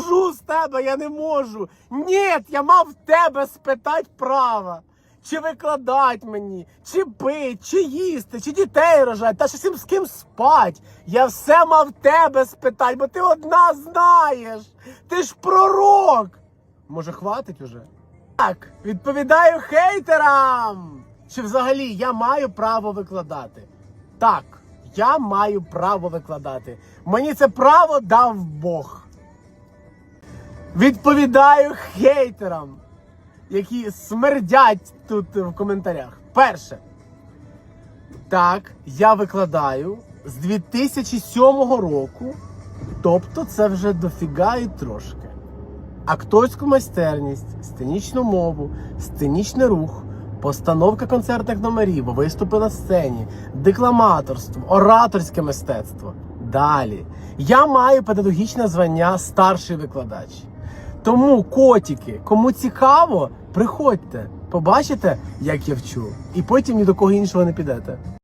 ржу з тебе, я не можу. Ні, я мав в тебе спитати права. Чи викладати мені, чи пить, чи їсти, чи дітей рожати, та щось з ким спать. Я все мав тебе спитати, бо ти одна знаєш. Ти ж пророк. Може, хватить уже? Так, відповідаю хейтерам. Чи взагалі я маю право викладати? Так, я маю право викладати. Мені це право дав Бог. Відповідаю хейтерам, які смердять тут в коментарях. Перше. Так, я викладаю з 2007 року. Тобто це вже дофіга і трошки. Акторську майстерність, сценічну мову, сценічний рух, постановка концертних номерів, виступи на сцені, декламаторство, ораторське мистецтво. Далі. Я маю педагогічне звання старший викладач. Тому, котики, кому цікаво, приходьте, побачите, як я вчу, і потім ні до кого іншого не підете.